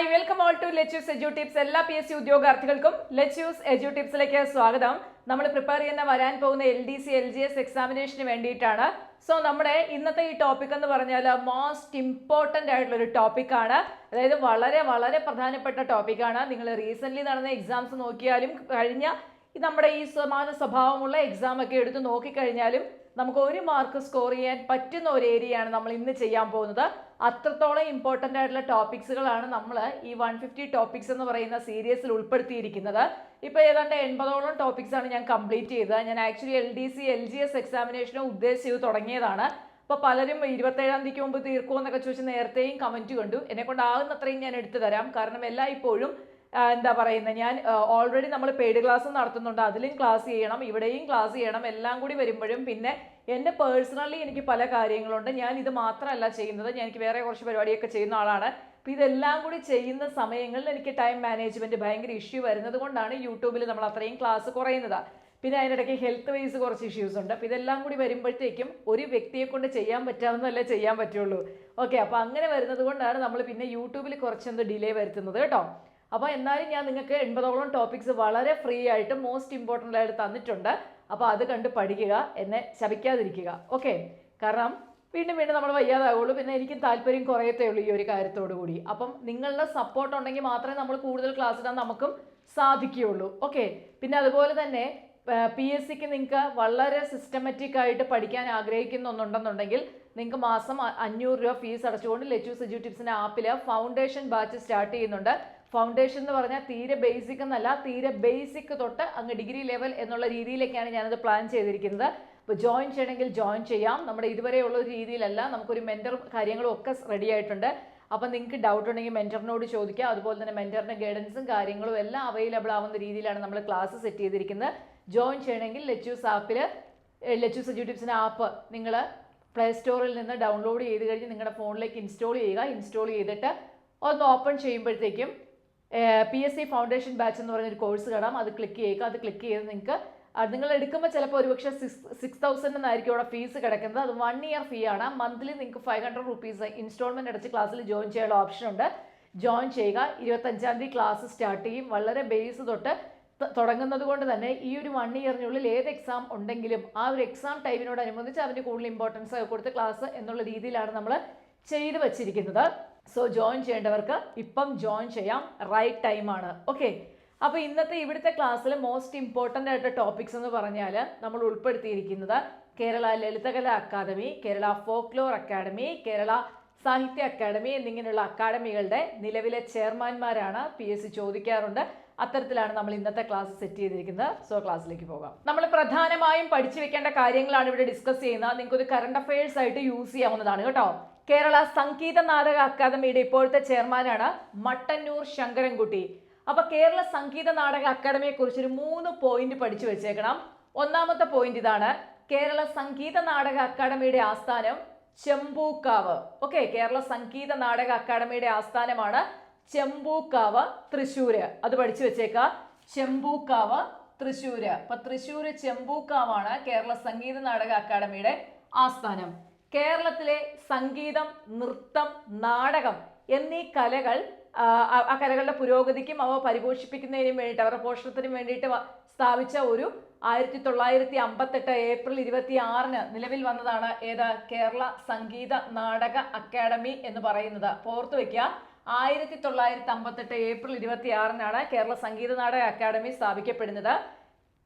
Hi welcome all to Lechu's edu tips എല്ലാ P S C ഉദ്യോഗാർത്ഥികൾക്കും lettuce edu ടിപ്സിലേക്ക് സ്വാഗതം. നമ്മൾ പ്രിപ്പയർ ചെയ്യുന്ന വരാൻ പോകുന്ന L D C L G S എക്സാമിനേഷന് വേണ്ടിയിട്ടാണ്. സോ നമ്മുടെ ഇന്നത്തെ ഈ ടോപ്പിക് എന്ന് പറഞ്ഞാൽ മോസ്റ്റ് ഇമ്പോർട്ടന്റ് ആയിട്ടുള്ള ഒരു ടോപ്പിക്കാണ് അതായത് വളരെ വളരെ പ്രധാനപ്പെട്ട ടോപ്പിക്കാണ് നിങ്ങൾ റീസെന്റ്ലി നടന്ന എക്സാംസ് നോക്കിയാലും കഴിഞ്ഞ നമ്മുടെ ഈ സമാന സ്വഭാവമുള്ള എക്സാം ഒക്കെ എടുത്ത് നോക്കിക്കഴിഞ്ഞാലും നമുക്ക് ഒരു മാർക്ക് സ്കോർ ചെയ്യാൻ പറ്റുന്ന ഒരു ഏരിയയാണ് നമ്മൾ ഇന്ന് ചെയ്യാൻ പോകുന്നത്. അത്രത്തോളം ഇമ്പോർട്ടന്റ് ആയിട്ടുള്ള ടോപ്പിക്സുകളാണ് നമ്മൾ ഈ വൺ ഫിഫ്റ്റി ടോപ്പിക്സ് എന്ന് പറയുന്ന സീരീസിൽ ഉൾപ്പെടുത്തിയിരിക്കുന്നത്. ഇപ്പോൾ ഏതാണ്ട് എൺപതോളം ടോപ്പിക്സ് ആണ് ഞാൻ കംപ്ലീറ്റ് ചെയ്തത്. ഞാൻ actually L D C L G S എക്സാമിനേഷനും ഉദ്ദേശിച്ച് തുടങ്ങിയതാണ്. അപ്പോൾ പലരും ഇരുപത്തേഴാം തീയതിക്ക് മുമ്പ് തീർക്കുമോ എന്നൊക്കെ ചോദിച്ച് നേരത്തെയും കമന്റ് കണ്ടു. എന്നെ കൊണ്ടാകുന്നത്രയും ഞാൻ എടുത്തു തരാം. കാരണം എല്ലായ്പ്പോഴും ആ, എന്താ പറയുന്നത് ഞാൻ ഓൾറെഡി നമ്മൾ പെയ്ഡ് ക്ലാസ് നടത്തുന്നുണ്ട് അതിലും ക്ലാസ് ചെയ്യണം ഇവിടെയും ക്ലാസ് ചെയ്യണം എല്ലാം കൂടി വരുമ്പോഴും പിന്നെ എന്റെ പേഴ്സണലി എനിക്ക് പല കാര്യങ്ങളുണ്ട്. ഞാൻ ഇത് മാത്രമല്ല ചെയ്യുന്നത് ഞാൻ എനിക്ക് വേറെ കുറച്ച് പരിപാടിയൊക്കെ ചെയ്യുന്ന ആളാണ്. അപ്പോൾ ഇതെല്ലാം കൂടി ചെയ്യുന്ന സമയങ്ങളിൽ എനിക്ക് ടൈം മാനേജ്മെന്റ് ഭയങ്കര ഇഷ്യൂ വരുന്നത് കൊണ്ടാണ് യൂട്യൂബിൽ നമ്മൾ അത്രയും ക്ലാസ് കുറയുന്നത്. പിന്നെ അതിനിടയ്ക്ക് ഹെൽത്ത് വൈസ് കുറച്ച് ഇഷ്യൂസ് ഉണ്ട്. അപ്പോൾ ഇതെല്ലാം കൂടി വരുമ്പോഴത്തേക്കും ഒരു വ്യക്തിയെ കൊണ്ട് ചെയ്യാൻ പറ്റാവുന്നതല്ലേ ചെയ്യാൻ പറ്റുള്ളൂ. ഓക്കെ അപ്പോൾ അങ്ങനെ വരുന്നത് കൊണ്ടാണ് നമ്മൾ പിന്നെ യൂട്യൂബിൽ കുറച്ചൊന്ന് ഡിലേ വരുത്തുന്നത് കേട്ടോ. അപ്പോൾ എന്നാലും ഞാൻ നിങ്ങൾക്ക് എൺപതോളം ടോപ്പിക്സ് വളരെ ഫ്രീ ആയിട്ട് മോസ്റ്റ് ഇമ്പോർട്ടന്റ് ആയിട്ട് തന്നിട്ടുണ്ട്. അപ്പോൾ അത് കണ്ട് പഠിക്കുക എന്നെ ശപിക്കാതിരിക്കുക. ഓക്കെ കാരണം വീണ്ടും വീണ്ടും നമ്മൾ വയ്യാതാവുള്ളൂ. പിന്നെ എനിക്കും താല്പര്യം കുറയത്തേ ഉള്ളൂ ഈ ഒരു കാര്യത്തോടു കൂടി. അപ്പം നിങ്ങളുടെ സപ്പോർട്ട് ഉണ്ടെങ്കിൽ മാത്രമേ നമ്മൾ കൂടുതൽ ക്ലാസ് ഇടാൻ നമുക്കും സാധിക്കുകയുള്ളൂ. ഓക്കെ പിന്നെ അതുപോലെ തന്നെ പി എസ് സിക്ക് നിങ്ങൾക്ക് വളരെ സിസ്റ്റമാറ്റിക് ആയിട്ട് പഠിക്കാൻ ആഗ്രഹിക്കുന്നുണ്ടെന്നുണ്ടെങ്കിൽ നിങ്ങൾക്ക് മാസം അഞ്ഞൂറ് രൂപ ഫീസ് അടച്ചുകൊണ്ട് ലെച്ചൂസ് എജു ടിപ്സിന്റെ ആപ്പിൽ ഫൗണ്ടേഷൻ ബാച്ച് സ്റ്റാർട്ട് ചെയ്യുന്നുണ്ട്. ഫൗണ്ടേഷൻ എന്ന് പറഞ്ഞാൽ തീരെ ബേസിക് എന്നല്ല തീരെ ബേസിക് തൊട്ട് അങ്ങ് ഡിഗ്രി ലെവൽ എന്നുള്ള രീതിയിലേക്കാണ് ഞാനത് പ്ലാൻ ചെയ്തിരിക്കുന്നത്. അപ്പോൾ ജോയിൻ ചെയ്യണമെങ്കിൽ ജോയിൻ ചെയ്യാം. നമ്മുടെ ഇതുവരെയുള്ള ഒരു രീതിയിലല്ല നമുക്കൊരു മെന്റർ കാര്യങ്ങളും ഒക്കെ റെഡി ആയിട്ടുണ്ട്. അപ്പം നിങ്ങൾക്ക് ഡൗട്ട് ഉണ്ടെങ്കിൽ മെന്ററിനോട് ചോദിക്കുക അതുപോലെ തന്നെ മെന്ററിന്റെ ഗൈഡൻസും കാര്യങ്ങളും എല്ലാം അവൈലബിൾ ആവുന്ന രീതിയിലാണ് നമ്മൾ ക്ലാസ് സെറ്റ് ചെയ്തിരിക്കുന്നത്. ജോയിൻ ചെയ്യണമെങ്കിൽ ലെച്ചൂസ് ആപ്പിൽ ലെച്ചൂസ് യൂട്യൂബ്സിന്റെ ആപ്പ് നിങ്ങൾ പ്ലേ സ്റ്റോറിൽ നിന്ന് ഡൗൺലോഡ് ചെയ്ത് കഴിഞ്ഞ് നിങ്ങളുടെ ഫോണിലേക്ക് ഇൻസ്റ്റാൾ ചെയ്യുക. ഇൻസ്റ്റാൾ ചെയ്തിട്ട് ഒന്ന് ഓപ്പൺ ചെയ്യുമ്പോഴത്തേക്കും P S C foundation batch എന്ന് പറഞ്ഞൊരു കോഴ്സ് കാണാം. അത് ക്ലിക്ക് ചെയ്യുക അത് ക്ലിക്ക് ചെയ്ത് നിങ്ങൾക്ക് അത് നിങ്ങൾ എടുക്കുമ്പോൾ ചിലപ്പോൾ ഒരുപക്ഷെ സിക്സ് സിക്സ് തൗസൻഡ് എന്നായിരിക്കും അവിടെ ഫീസ് കിടക്കുന്നത്. അത് വൺ ഇയർ ഫീ ആണ്. മന്ത്ലി നിങ്ങൾക്ക് ഫൈവ് ഹൺഡ്രഡ് റുപ്പീസ് ഇൻസ്റ്റാൾമെന്റ് അടച്ച് ക്ലാസ്സിൽ ജോയിൻ ചെയ്യാനുള്ള ഓപ്ഷൻ ഉണ്ട്. ജോയിൻ ചെയ്യുക. ഇരുപത്തഞ്ചാം തീയതി ക്ലാസ് സ്റ്റാർട്ട് ചെയ്യും. വളരെ ബേസ് തൊട്ട് തുടങ്ങുന്നത് കൊണ്ട് തന്നെ ഈ ഒരു വൺ ഇയറിനുള്ളിൽ ഏത് എക്സാം ഉണ്ടെങ്കിലും ആ ഒരു എക്സാം ടൈമിനോട് ടൈമിനോടനുബന്ധിച്ച് അതിന്റെ കൂടുതൽ ഇമ്പോർട്ടൻസ് കൊടുത്ത് ക്ലാസ് എന്നുള്ള രീതിയിലാണ് നമ്മൾ ചെയ്തു വച്ചിരിക്കുന്നത്. സോ ജോയിൻ ചെയ്യേണ്ടവർക്ക് ഇപ്പം ജോയിൻ ചെയ്യാം. റൈറ്റ് ടൈമാണ് ഓക്കെ അപ്പോൾ ഇന്നത്തെ ഇവിടുത്തെ ക്ലാസ്സിൽ മോസ്റ്റ് ഇമ്പോർട്ടന്റ് ആയിട്ട് ടോപ്പിക്സ് എന്ന് പറഞ്ഞാൽ നമ്മൾ ഉൾപ്പെടുത്തിയിരിക്കുന്നത് Kerala Lalithakala academy Kerala folklore academy Kerala Sahitya academy എന്നിങ്ങനെയുള്ള അക്കാദമികളുടെ നിലവിലെ ചെയർമാൻമാരാണ് പി എസ് സി ചോദിക്കാറുണ്ട്. അത്തരത്തിലാണ് നമ്മൾ ഇന്നത്തെ ക്ലാസ് സെറ്റ് ചെയ്തിരിക്കുന്നത്. സോ ക്ലാസ്സിലേക്ക് പോകാം. നമ്മൾ പ്രധാനമായും പഠിച്ചു വെക്കേണ്ട കാര്യങ്ങളാണ് ഇവിടെ ഡിസ്കസ് ചെയ്യുന്നത്. നിങ്ങൾക്ക് ഒരു കറണ്ട് അഫയേഴ്സ് ആയിട്ട് യൂസ് ചെയ്യാവുന്നതാണ്. കേട്ടോ? കേരള സംഗീത നാടക അക്കാദമിയുടെ ഇപ്പോഴത്തെ ചെയർമാനാണ് മട്ടന്നൂർ ശങ്കരൻകുട്ടി. അപ്പൊ കേരള സംഗീത നാടക അക്കാദമിയെ കുറിച്ച് ഒരു മൂന്ന് പോയിന്റ് പഠിച്ചു വെച്ചേക്കണം. ഒന്നാമത്തെ പോയിന്റ് ഇതാണ് കേരള സംഗീത നാടക അക്കാദമിയുടെ ആസ്ഥാനം ചെമ്പൂക്കാവ്. ഓക്കെ കേരള സംഗീത നാടക അക്കാദമിയുടെ ആസ്ഥാനമാണ് ചെമ്പൂക്കാവ് തൃശ്ശൂര്. അത് പഠിച്ചു വെച്ചേക്ക. ചെമ്പൂക്കാവ് തൃശ്ശൂര്. അപ്പൊ തൃശ്ശൂര് ചെമ്പൂക്കാവാണ് കേരള സംഗീത നാടക അക്കാദമിയുടെ ആസ്ഥാനം. കേരളത്തിലെ സംഗീതം നൃത്തം നാടകം എന്നീ കലകൾ ആ, കലകളുടെ പുരോഗതിക്കും അവ പരിപോഷിപ്പിക്കുന്നതിനും വേണ്ടിയിട്ട് അവരുടെ പോഷണത്തിനും വേണ്ടിയിട്ട് സ്ഥാപിച്ച ഒരു ആയിരത്തി തൊള്ളായിരത്തി അമ്പത്തെട്ട് ഏപ്രിൽ ഇരുപത്തി ആറിന് നിലവിൽ വന്നതാണ് ഏത് കേരള സംഗീത നാടക അക്കാദമി എന്ന് പറയുന്നത്. ഓർത്തു വയ്ക്കുക ആയിരത്തി തൊള്ളായിരത്തി അമ്പത്തെട്ട് ഏപ്രിൽ ഇരുപത്തി ആറിനാണ് കേരള സംഗീത നാടക അക്കാദമി സ്ഥാപിക്കപ്പെടുന്നത്.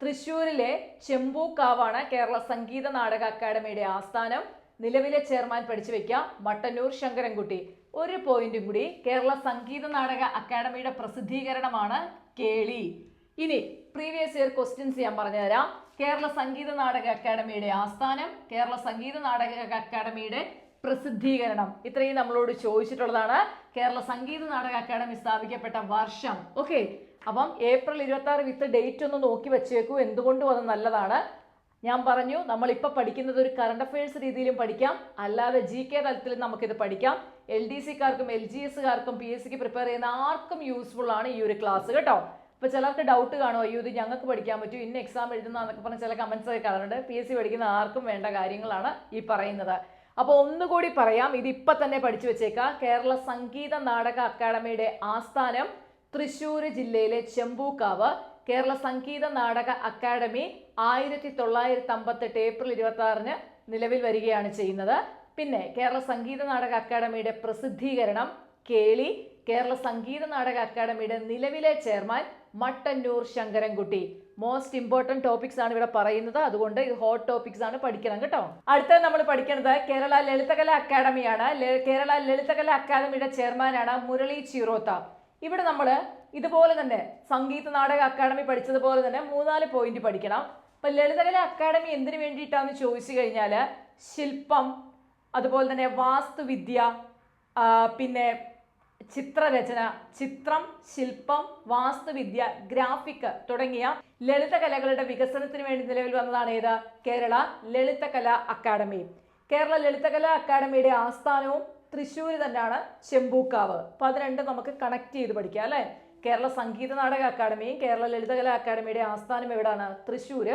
തൃശ്ശൂരിലെ ചെമ്പൂക്കാവാണ് കേരള സംഗീത നാടക അക്കാദമിയുടെ ആസ്ഥാനം. നിലവിലെ ചെയർമാൻ പഠിച്ചു വെക്കാം. മട്ടന്നൂർ ശങ്കരൻകുട്ടി. ഒരു പോയിന്റും കൂടി കേരള സംഗീത നാടക അക്കാദമിയുടെ പ്രസിദ്ധീകരണമാണ് കേളി. ഇനി പ്രീവിയസ് ഇയർ ക്വസ്റ്റ്യൻസ് ഞാൻ പറഞ്ഞുതരാം. കേരള സംഗീത നാടക അക്കാദമിയുടെ ആസ്ഥാനം കേരള സംഗീത നാടക അക്കാദമിയുടെ പ്രസിദ്ധീകരണം. ഇത്രയും നമ്മളോട് ചോദിച്ചിട്ടുള്ളതാണ്. കേരള സംഗീത നാടക അക്കാദമി സ്ഥാപിക്കപ്പെട്ട വർഷം. ഓക്കെ അപ്പം ഏപ്രിൽ ഇരുപത്തി ആറ് വിത്ത് ഡേറ്റ് ഒന്ന് നോക്കി വെച്ചേക്കൂ. എന്തുകൊണ്ടും അത് നല്ലതാണ്. ഞാൻ പറഞ്ഞു നമ്മൾ ഇപ്പോൾ പഠിക്കുന്നത് ഒരു കറണ്ട് അഫയേഴ്സ് രീതിയിലും പഠിക്കാം. അല്ലാതെ ജി കെ തലത്തിലും നമുക്കിത് പഠിക്കാം. എൽ ഡി സിക്കാർക്കും എൽ ജി എസുകാർക്കും പി എസ് സിക്ക് പ്രിപ്പയർ ചെയ്യുന്ന ആർക്കും യൂസ്ഫുൾ ആണ് ഈ ഒരു ക്ലാസ് കേട്ടോ. ഇപ്പൊ ചിലർക്ക് ഡൗട്ട് കാണുമോ അയ്യോ ഇത് ഞങ്ങൾക്ക് പഠിക്കാൻ പറ്റും ഇന്ന എക്സാം എഴുതുന്നതെന്നൊക്കെ പറഞ്ഞ ചില കമന്റ്സ് ഒക്കെ കാണുന്നുണ്ട് പി എസ് സി പഠിക്കുന്ന ആർക്കും വേണ്ട കാര്യങ്ങളാണ് ഈ പറയുന്നത്. അപ്പോൾ ഒന്നുകൂടി പറയാം ഇത് ഇപ്പൊ തന്നെ പഠിച്ചു വെച്ചേക്കാം. കേരള സംഗീത നാടക അക്കാദമിയുടെ ആസ്ഥാനം തൃശ്ശൂർ ജില്ലയിലെ ചെമ്പൂക്കാവ്. കേരള സംഗീത നാടക അക്കാദമി ആയിരത്തി തൊള്ളായിരത്തി അമ്പത്തെട്ട് ഏപ്രിൽ ഇരുപത്തി ആറിന് നിലവിൽ വരികയാണ് ചെയ്യുന്നത്. പിന്നെ കേരള സംഗീത നാടക അക്കാദമിയുടെ പ്രസിദ്ധീകരണം കേളി. കേരള സംഗീത നാടക അക്കാദമിയുടെ നിലവിലെ chairman Mattannur Sankarankutty. Most important topics ആണ് ഇവിടെ പറയുന്നത്. അതുകൊണ്ട് ഇത് ഹോട്ട് ടോപ്പിക്സ് ആണ് പഠിക്കണം കേട്ടോ. അടുത്തത് നമ്മൾ പഠിക്കുന്നത് കേരള ലളിതകല അക്കാദമിയാണ്. കേരള ലളിതകല അക്കാദമിയുടെ ചെയർമാനാണ് മുരളി ചിറോത്ത. ഇവിടെ നമ്മൾ ഇതുപോലെ തന്നെ സംഗീത നാടക അക്കാദമി പഠിച്ചതുപോലെ തന്നെ മൂന്നാൽ പോയിന്റ് പഠിക്കണം. അപ്പൊ ലളിതകല അക്കാദമി എന്തിനു വേണ്ടിയിട്ടാണെന്ന് ചോദിച്ചു കഴിഞ്ഞാൽ ശില്പം അതുപോലെ തന്നെ വാസ്തുവിദ്യ പിന്നെ ചിത്രരചന ചിത്രം ശില്പം വാസ്തുവിദ്യ ഗ്രാഫിക് തുടങ്ങിയ ലളിത കലകളുടെ വികസനത്തിന് വേണ്ടി നിലവിൽ വന്നതാണ് ഏത്? കേരള ലളിതകല അക്കാദമി. കേരള ലളിതകല അക്കാദമിയുടെ ആസ്ഥാനവും തൃശ്ശൂർ തന്നെയാണ് ചെമ്പൂക്കാവ്. അപ്പൊ അത് രണ്ടും നമുക്ക് കണക്ട് ചെയ്ത് പഠിക്കാം അല്ലേ? കേരള സംഗീത നാടക അക്കാദമിയും കേരള ലളിതകലാ അക്കാദമിയുടെ ആസ്ഥാനം എവിടെയാണ് തൃശ്ശൂർ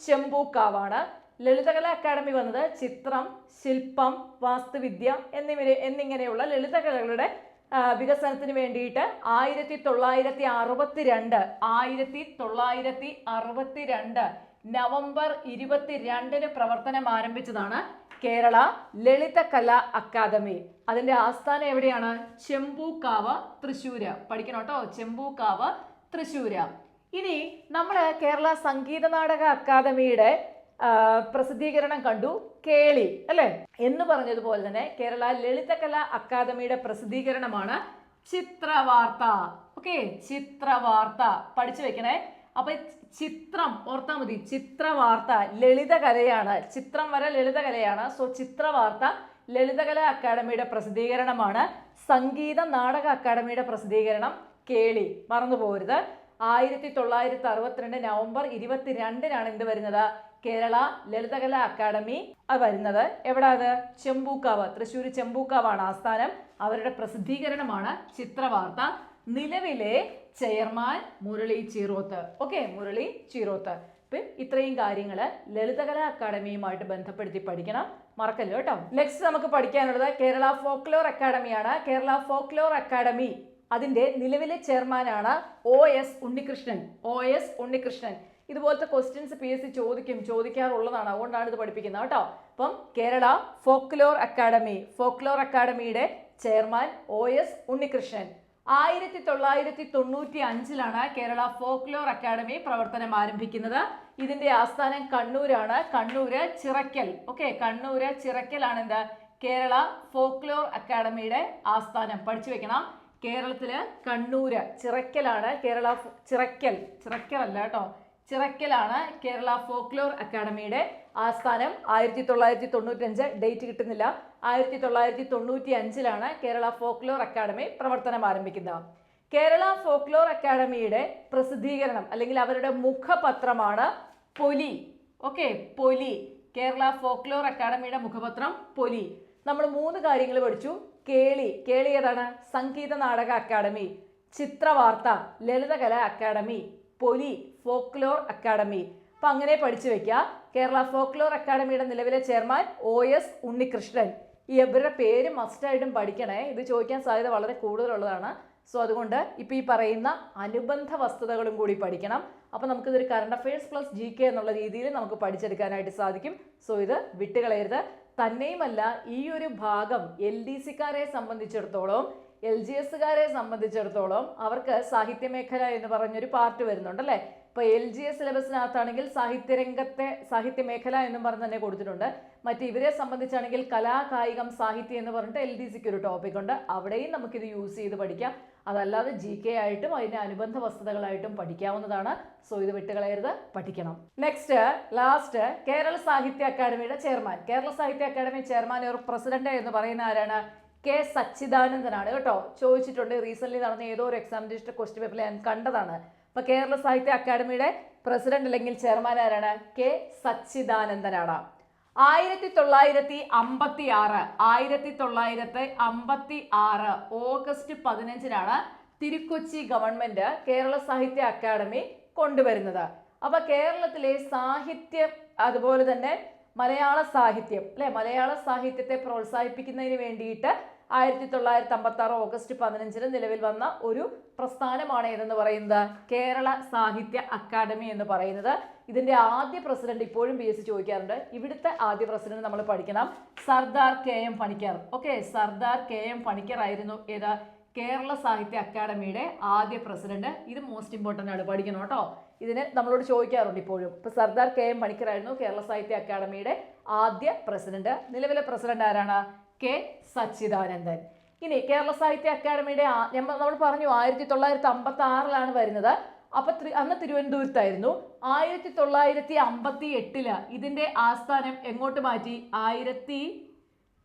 ചെമ്പൂക്കാവാണ്. ലളിതകലാ അക്കാദമി വന്നത് ചിത്രം ശില്പം വാസ്തുവിദ്യ എന്നിവരെ എന്നിങ്ങനെയുള്ള ലളിതകലകളുടെ വികസനത്തിന് വേണ്ടിയിട്ട് ആയിരത്തി തൊള്ളായിരത്തി അറുപത്തി രണ്ട് ആയിരത്തി തൊള്ളായിരത്തി അറുപത്തി രണ്ട് നവംബർ ഇരുപത്തി രണ്ടിന് പ്രവർത്തനം ആരംഭിച്ചതാണ് കേരള ലളിത കലാ അക്കാദമി. അതിന്റെ ആസ്ഥാനം എവിടെയാണ്? ചെമ്പൂക്കാവ് തൃശ്ശൂര്. പഠിക്കണം കേട്ടോ. ചെമ്പൂക്കാവ് തൃശ്ശൂര്. ഇനി നമ്മൾ കേരള സംഗീത നാടക അക്കാദമിയുടെ പ്രസിദ്ധീകരണം കണ്ടു. കേളി അല്ലേ? എന്ന് പറഞ്ഞതുപോലെ തന്നെ കേരള ലളിതകല അക്കാദമിയുടെ പ്രസിദ്ധീകരണമാണ് ചിത്രവാർത്ത. ഓക്കെ? ചിത്രവാർത്ത. പഠിച്ചു വെക്കണേ. അപ്പൊ ചിത്രം ഓർത്താ മതി ചിത്രവാർത്ത ലളിതകലയാണ്. ചിത്രം വരെ ലളിതകലയാണ്. സോ ചിത്രവാർത്ത ലളിതകല അക്കാദമിയുടെ പ്രസിദ്ധീകരണമാണ്. സംഗീത നാടക അക്കാദമിയുടെ പ്രസിദ്ധീകരണം കേളി മറന്നു പോകരുത്. ആയിരത്തി തൊള്ളായിരത്തി അറുപത്തിരണ്ട് നവംബർ ഇരുപത്തിരണ്ടിനാണ് എന്ത് വരുന്നത്? കേരള ലളിതകല അക്കാദമി വരുന്നത്. എവിടെ അത്? ചെമ്പൂക്കാവ് തൃശ്ശൂർ ചെമ്പൂക്കാവാണ് ആസ്ഥാനം. അവരുടെ പ്രസിദ്ധീകരണമാണ് ചിത്രവാർത്ത. നിലവിലെ ചെയർമാൻ മുരളി ചീറോത്ത്. ഓക്കെ മുരളി ചീറോത്ത്. ഇത്രയും കാര്യങ്ങൾ ലളിതകല അക്കാദമിയുമായിട്ട് ബന്ധപ്പെടുത്തി പഠിക്കണം. മറക്കല്ലോ കേട്ടോ? നെക്സ്റ്റ് നമുക്ക് പഠിക്കാനുള്ളത് കേരള ഫോക്ലോർ അക്കാദമിയാണ് കേരള ഫോക്ലോർ അക്കാദമി അതിന്റെ നിലവിലെ ചെയർമാനാണ് O S Unnikrishnan. O S Unnikrishnan. ഇതുപോലത്തെ ക്വസ്റ്റ്യൻസ് പി എസ് സി ചോദിക്കും ചോദിക്കാറുള്ളതാണ്. അതുകൊണ്ടാണ് ഇത് പഠിപ്പിക്കുന്നത് കേട്ടോ. അപ്പം കേരള ഫോക്ലോർ അക്കാദമി ഫോക്ലോർ അക്കാദമിയുടെ ചെയർമാൻ ഒ എസ് ഉണ്ണികൃഷ്ണൻ. ആയിരത്തി തൊള്ളായിരത്തി തൊണ്ണൂറ്റി അഞ്ചിലാണ് കേരള ഫോക്ലോർ അക്കാദമി പ്രവർത്തനം ആരംഭിക്കുന്നത്. ഇതിന്റെ ആസ്ഥാനം കണ്ണൂരാണ്. കണ്ണൂര് ചിറക്കൽ. ഓക്കെ കണ്ണൂര് ചിറക്കലാണ് എന്ത് കേരള ഫോക്ലോർ അക്കാദമിയുടെ ആസ്ഥാനം. പഠിച്ചു വെക്കണം. കേരളത്തിൽ കണ്ണൂര് ചിറക്കലാണ്. കേരള ചിറക്കൽ. അല്ല കേട്ടോ. ചിറക്കലാണ് കേരള ഫോക്ലോർ അക്കാദമിയുടെ ആസ്ഥാനം. ആയിരത്തി തൊള്ളായിരത്തി തൊണ്ണൂറ്റഞ്ച് ഡേറ്റ് കിട്ടുന്നില്ല. ആയിരത്തി തൊള്ളായിരത്തി തൊണ്ണൂറ്റി അഞ്ചിലാണ് കേരള ഫോക്ലോർ അക്കാദമി പ്രവർത്തനം ആരംഭിക്കുന്നത്. കേരള ഫോക്ലോർ അക്കാദമിയുടെ പ്രസിദ്ധീകരണം അല്ലെങ്കിൽ അവരുടെ മുഖപത്രമാണ് പൊലി. ഓക്കെ പൊലി. കേരള ഫോക്ലോർ അക്കാദമിയുടെ മുഖപത്രം പൊലി. നമ്മൾ മൂന്ന് കാര്യങ്ങൾ പഠിച്ചു. കേളി. കേളി ഏതാണ്? Sangeetha Nataka academy Chithravartha. Lalithakala academy Poli. Folklore Akademi അപ്പൊ അങ്ങനെ പഠിച്ചു വെക്കുക കേരള ഫോക്ലോർ അക്കാദമിയുടെ നിലവിലെ ചെയർമാൻ ഒ എസ് ഉണ്ണികൃഷ്ണൻ. ഈ ഇവരുടെ പേര് മസ്റ്റായിട്ടും പഠിക്കണേ. ഇത് ചോദിക്കാൻ സാധ്യത വളരെ കൂടുതലുള്ളതാണ്. സോ അതുകൊണ്ട് ഇപ്പം ഈ പറയുന്ന അനുബന്ധ വസ്തുതകളും കൂടി പഠിക്കണം. അപ്പോൾ നമുക്കിതൊരു current affairs plus G K എന്നുള്ള രീതിയിൽ നമുക്ക് പഠിച്ചെടുക്കാനായിട്ട് സാധിക്കും. സോ ഇത് വിട്ടുകളയരുത്. തന്നെയുമല്ല ഈ ഒരു ഭാഗം എൽ ഡി സിക്കാരെ സംബന്ധിച്ചിടത്തോളം എൽ ജി എസുകാരെ സംബന്ധിച്ചിടത്തോളം അവർക്ക് സാഹിത്യ മേഖല എന്ന് പറഞ്ഞൊരു പാർട്ട് വരുന്നുണ്ട് അല്ലേ ഇപ്പോൾ എൽ ജി എസ് സിലബസിനകത്താണെങ്കിൽ സാഹിത്യരംഗത്തെ സാഹിത്യ മേഖല എന്നും പറഞ്ഞ് തന്നെ കൊടുത്തിട്ടുണ്ട്. മറ്റ് ഇവരെ സംബന്ധിച്ചാണെങ്കിൽ കലാ കായികം സാഹിത്യം എന്ന് പറഞ്ഞിട്ട് എൽ ഡി സിക്ക് ഒരു ടോപ്പിക് ഉണ്ട്. അവിടെയും നമുക്കിത് യൂസ് ചെയ്ത് പഠിക്കാം. അതല്ലാതെ ജി കെ ആയിട്ടും അതിന്റെ അനുബന്ധ വസ്തുതകളായിട്ടും പഠിക്കാവുന്നതാണ്. സോ ഇത് വിട്ടുകളയരുത്. പഠിക്കണം. നെക്സ്റ്റ് ലാസ്റ്റ് കേരള സാഹിത്യ അക്കാദമിയുടെ chairman Kerala Sahitya academy chairman ഒരു പ്രസിഡന്റ് എന്ന് പറയുന്ന ആരാണ്? കെ സച്ചിദാനന്ദനാണ് കേട്ടോ. ചോദിച്ചിട്ടുണ്ട് റീസെന്റ് നടന്ന ഏതോ ഒരു എക്സാമിനേഷൻ ക്വസ്റ്റ്യൻ പേപ്പറിൽ ഞാൻ കണ്ടതാണ്. അപ്പൊ കേരള സാഹിത്യ അക്കാദമിയുടെ പ്രസിഡന്റ് അല്ലെങ്കിൽ ചെയർമാൻ ആരാണ്? കെ സച്ചിദാനന്ദനാണ്. ആയിരത്തി തൊള്ളായിരത്തി അമ്പത്തി ആറ് ആയിരത്തി തൊള്ളായിരത്തി അമ്പത്തി ആറ് ഓഗസ്റ്റ് പതിനഞ്ചിനാണ് തിരുക്കൊച്ചി ഗവൺമെന്റ് കേരള സാഹിത്യ അക്കാദമി കൊണ്ടുവരുന്നത്. അപ്പൊ കേരളത്തിലെ സാഹിത്യം അതുപോലെ തന്നെ മലയാള സാഹിത്യം അല്ലെ? മലയാള സാഹിത്യത്തെ പ്രോത്സാഹിപ്പിക്കുന്നതിന് വേണ്ടിയിട്ട് ആയിരത്തി തൊള്ളായിരത്തി അമ്പത്തി ആറ് ഓഗസ്റ്റ് പതിനഞ്ചിന് നിലവിൽ വന്ന ഒരു പ്രസ്ഥാനമാണ് ഏതെന്ന് പറയുന്നത്? കേരള സാഹിത്യ അക്കാദമി എന്ന് പറയുന്നത്. ഇതിന്റെ ആദ്യ പ്രസിഡന്റ് ഇപ്പോഴും പി എസ് ചോദിക്കാറുണ്ട്. ഇവിടുത്തെ ആദ്യ പ്രസിഡന്റ് നമ്മൾ പഠിക്കണം. Sardar K M Panikkar. Okay Sardar K M Panikkar ആയിരുന്നു ഏതാ? കേരള സാഹിത്യ അക്കാദമിയുടെ ആദ്യ പ്രസിഡന്റ്. ഇത് മോസ്റ്റ് ഇമ്പോർട്ടന്റ് ആണ്. പഠിക്കണം കേട്ടോ. ഇതിന് നമ്മളോട് ചോദിക്കാറുണ്ട് ഇപ്പോഴും. ഇപ്പൊ സർദാർ കെ എം പണിക്കർ ആയിരുന്നു കേരള സാഹിത്യ അക്കാദമിയുടെ ആദ്യ പ്രസിഡന്റ്. നിലവിലെ പ്രസിഡന്റ് ആരാണ്? കെ സച്ചിദാനന്ദൻ. ഇനി കേരള സാഹിത്യ അക്കാദമിയുടെ നമ്മൾ പറഞ്ഞു ആയിരത്തി തൊള്ളായിരത്തി അമ്പത്തി ആറിലാണ് വരുന്നത്. അപ്പൊ അന്ന് തിരുവനന്തപുരത്തായിരുന്നു. ആയിരത്തി തൊള്ളായിരത്തി അമ്പത്തി എട്ടിൽ ഇതിന്റെ ആസ്ഥാനം എങ്ങോട്ട് മാറ്റി? ആയിരത്തി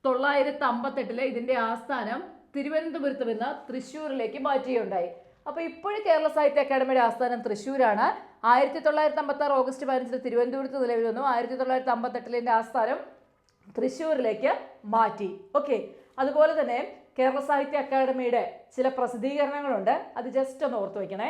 തൊള്ളായിരത്തി അമ്പത്തെട്ടിൽ ഇതിന്റെ ആസ്ഥാനം തിരുവനന്തപുരത്ത് നിന്ന് തൃശ്ശൂരിലേക്ക് മാറ്റുകയുണ്ടായി. അപ്പോൾ ഇപ്പോഴും കേരള സാഹിത്യ അക്കാദമിയുടെ ആസ്ഥാനം തൃശ്ശൂരാണ്. ആയിരത്തി തൊള്ളായിരത്തി അമ്പത്തി ആറ് ഓഗസ്റ്റ് പതിനഞ്ചിന് തിരുവനന്തപുരത്ത് നിലവിൽ വന്നു. ആയിരത്തി തൊള്ളായിരത്തി അമ്പത്തെട്ടിലെ ആസ്ഥാനം തൃശ്ശൂരിലേക്ക് മാറ്റി. ഓക്കെ അതുപോലെ തന്നെ കേരള സാഹിത്യ അക്കാദമിയുടെ ചില പ്രസിദ്ധീകരണങ്ങളുണ്ട്. അത് ജസ്റ്റ് ഒന്ന് ഓർത്ത് വയ്ക്കണേ